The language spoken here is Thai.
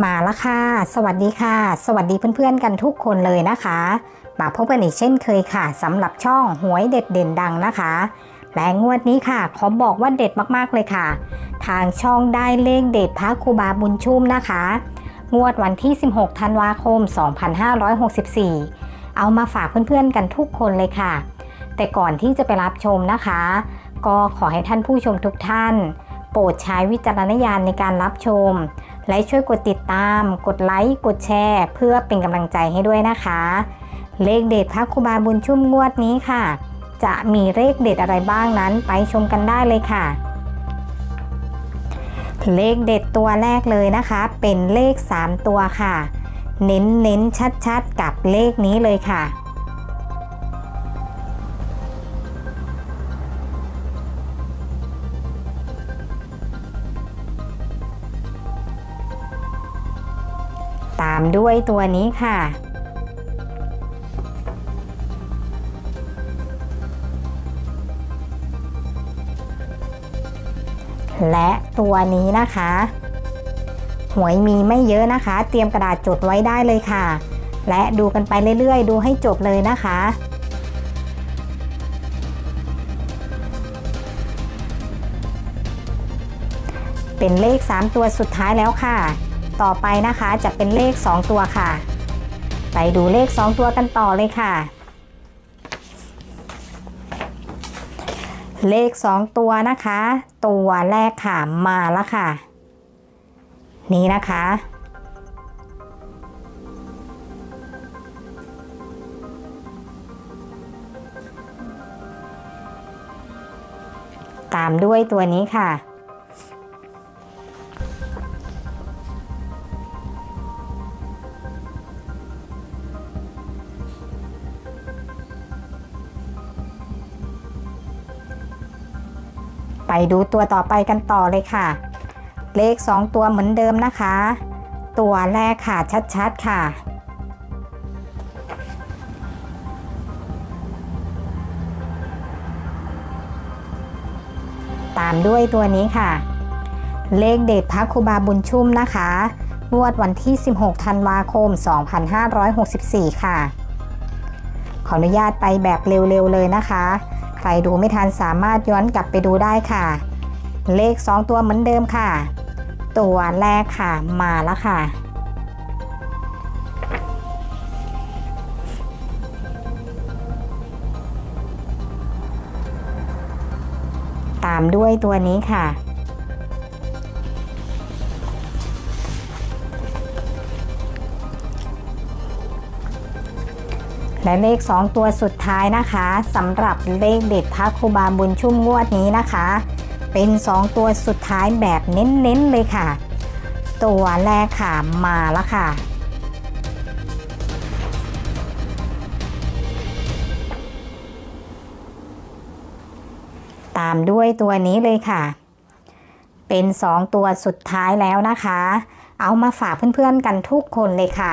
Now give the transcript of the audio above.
มาแล้วค่ะ สวัสดีค่ะ สวัสดีเพื่อนๆกันทุกคนเลยนะคะ มาพบกันอีกเช่นเคยค่ะสำหรับช่องหวยเด็ดเด่นดังนะคะและงวดนี้ค่ะขอบอกว่าเด็ดมากๆเลยค่ะ ทางช่องได้เลขเด็ดพระครูบาบุญชุ่มนะคะ งวดวันที่ 16 ธันวาคม 2564 เอามาฝากเพื่อนๆกันทุกคนเลยค่ะ แต่ก่อนที่จะไปรับชมนะคะ ก็ขอให้ท่านผู้ชมทุกท่าน โปรดใช้วิจารณญาณในการรับชม และช่วยกดติดตาม กดไลค์ กดแชร์ เพื่อเป็นกำลังใจให้ด้วยนะคะ เลขเด็ดพระครูบาบุญชุ่มงวดนี้ค่ะ จะมีเลขเด็ดอะไรบ้างนั้นไปชมกันได้เลยค่ะ เลขเด็ดตัวแรกเลยนะคะ เป็นเลข 3 ตัวค่ะ เน้นเน้นชัดชัดๆกับเลขนี้เลยค่ะ ตามด้วยตัวนี้ค่ะ และตัวนี้นะคะ หวยมีไม่เยอะนะคะ เตรียมกระดาษจดไว้ได้เลยค่ะ และดูกันไปเรื่อยๆ ดูให้จบเลยนะคะเป็นเลข 3 ตัวสุดท้ายแล้วค่ะ ต่อไปนะคะ จะเป็นเลข 2 ตัวค่ะ ไปดูเลข 2 ตัวกันต่อเลยค่ะ เลข 2 ตัวนะคะ ตัวแรกค่ะมาแล้วค่ะ นี่นะคะตามด้วยตัวนี้ค่ะ ไปดูตัวต่อไปกันต่อเลยค่ะ เลข 2 ตัวเหมือนเดิมนะคะ ตัวแรกค่ะชัดๆค่ะ ตามด้วยตัวนี้ค่ะ เลขเด็ดพระครูบาบุญชุ่มนะคะงวดวันที่ 16 ธันวาคม 2564 ค่ะ ขออนุญาตไปแบบเร็วๆเลยนะคะ ใครดูไม่ทันสามารถย้อนกลับไปดูได้ค่ะ เลข 2 ตัวเหมือนเดิมค่ะ ตัวแรกค่ะมาแล้วค่ะ ตามด้วยตัวนี้ค่ะ และเลข 2 ตัวสุดท้ายนะคะสำหรับเลขเด็ดพระครูบาบุญชุ่มงวดนี้นะคะ เป็น 2 ตัวสุดท้ายแบบเน้นๆเลยค่ะ ตัวแรกค่ะมาแล้วค่ะ ตามด้วยตัวนี้เลยค่ะ เป็น 2 ตัวสุดท้ายแล้วนะคะ เอามาฝากเพื่อนๆกันทุกคนเลยค่ะ